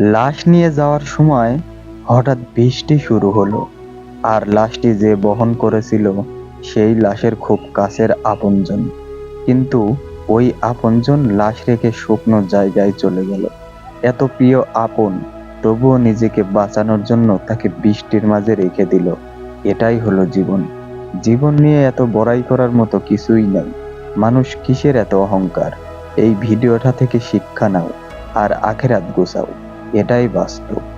লাশ নিয়ে যাওয়ার সময় হঠাৎ বৃষ্টি শুরু হলো, আর লাশটি যে বহন করেছিল সেই লাশের খুব কাছের আপনজন। কিন্তু ওই আপনজন লাশ রেখে শুকনো জায়গায় চলে গেল। এত প্রিয় আপন, তবুও নিজেকে বাঁচানোর জন্য তাকে বৃষ্টির মাঝে রেখে দিল। এটাই হলো জীবন। জীবন নিয়ে এত বড়াই করার মতো কিছুই নাই। মানুষ কিসের এত অহংকার? এই ভিডিওটা থেকে শিক্ষা নাও, আর আখেরাত গোছাও। এটাই বাস্তব।